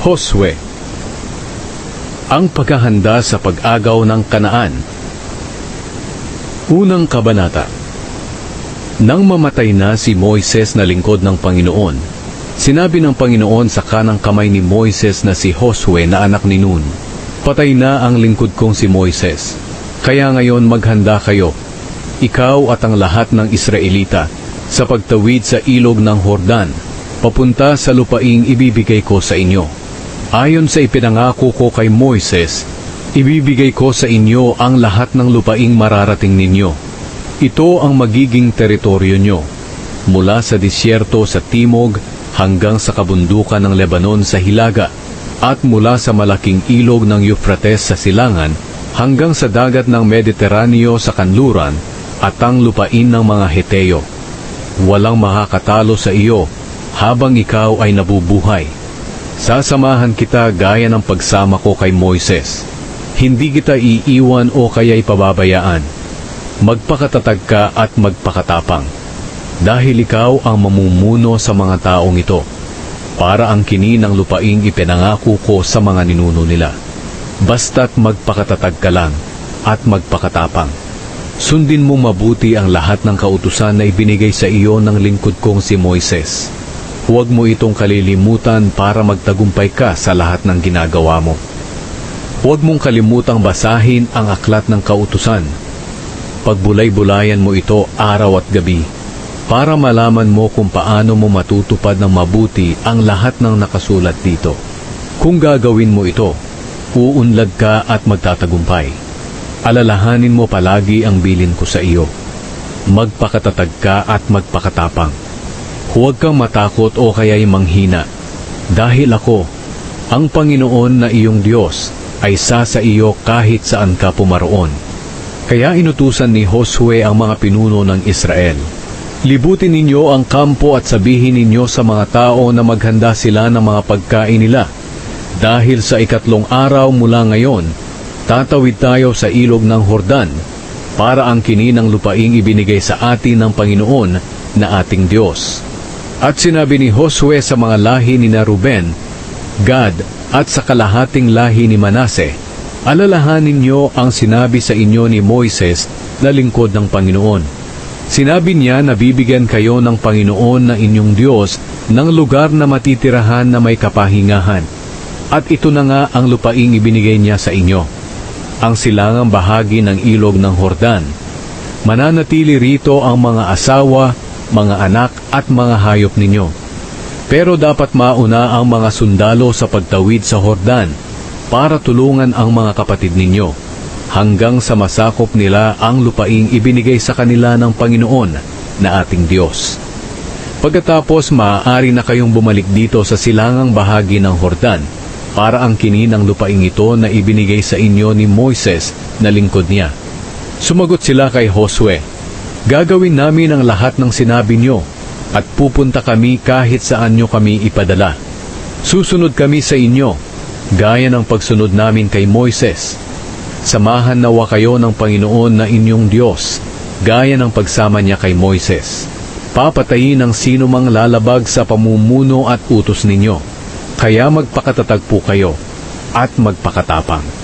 Josue Ang paghahanda sa pag-agaw ng Kanaan. Unang Kabanata. Nang mamatay na si Moises na lingkod ng Panginoon, sinabi ng Panginoon sa kanang kamay ni Moises na si Josue na anak ni Nun, Patay na ang lingkod kong si Moises, kaya ngayon maghanda kayo, ikaw at ang lahat ng Israelita, sa pagtawid sa ilog ng Hordan, papunta sa lupaing ibibigay ko sa inyo. Ayon sa ipinangako ko kay Moises, ibibigay ko sa inyo ang lahat ng lupaing mararating ninyo. Ito ang magiging teritoryo nyo, mula sa disyerto sa timog hanggang sa kabundukan ng Lebanon sa hilaga, at mula sa malaking ilog ng Euphrates sa silangan hanggang sa dagat ng Mediteraneo sa kanluran at ang lupain ng mga Heteo. Walang makakatalo sa iyo habang ikaw ay nabubuhay. Sasamahan kita gaya ng pagsama ko kay Moises. Hindi kita iiwan o kaya'y pababayaan. Magpakatatag ka at magpakatapang. Dahil ikaw ang mamumuno sa mga taong ito. Para ang kini ng lupaing ipinangako ko sa mga ninuno nila. Basta't magpakatatag ka lang at magpakatapang. Sundin mo mabuti ang lahat ng kautusan na ibinigay sa iyo ng lingkod kong si Moises. Huwag mo itong kalilimutan para magtagumpay ka sa lahat ng ginagawa mo. Huwag mong kalimutang basahin ang aklat ng kautusan. Pagbulay-bulayan mo ito araw at gabi para malaman mo kung paano mo matutupad ng mabuti ang lahat ng nakasulat dito. Kung gagawin mo ito, uunlad ka at magtatagumpay. Alalahanin mo palagi ang bilin ko sa iyo. Magpakatatag ka at magpakatapang. Huwag kang matakot o kaya'y manghina. Dahil ako, ang Panginoon na iyong Diyos, ay sa sa iyo kahit saan ka pumaroon. Kaya inutusan ni Josue ang mga pinuno ng Israel. Libutin ninyo ang kampo at sabihin ninyo sa mga tao na maghanda sila ng mga pagkain nila. Dahil sa ikatlong araw mula ngayon, tatawid tayo sa ilog ng Hordan para ang kini ng lupaing ibinigay sa atin ng Panginoon na ating Diyos. At sinabi ni Josue sa mga lahi ni na Ruben, Gad at sa kalahating lahi ni Manase, alalahanin niyo ang sinabi sa inyo ni Moises na lingkod ng Panginoon. Sinabi niya na bibigyan kayo ng Panginoon na inyong Diyos ng lugar na matitirahan na may kapahingahan. At ito na nga ang lupaing ibinigay niya sa inyo. Ang silangang bahagi ng ilog ng Hordan. Mananatili rito ang mga asawa, mga anak at mga hayop ninyo. Pero dapat mauna ang mga sundalo sa pagtawid sa Hordan para tulungan ang mga kapatid ninyo hanggang sa masakop nila ang lupaing ibinigay sa kanila ng Panginoon na ating Diyos. Pagkatapos maaari na kayong bumalik dito sa silangang bahagi ng Hordan para ang kini ng lupaing ito na ibinigay sa inyo ni Moises na lingkod niya. Sumagot sila kay Josue, Gagawin namin ang lahat ng sinabi niyo at pupunta kami kahit saan nyo kami ipadala. Susunod kami sa inyo, gaya ng pagsunod namin kay Moises. Samahan nawa kayo ng Panginoon na inyong Diyos, gaya ng pagsama niya kay Moises. Papatayin ang sino mang lalabag sa pamumuno at utos ninyo. Kaya magpakatatag po kayo at magpakatapang.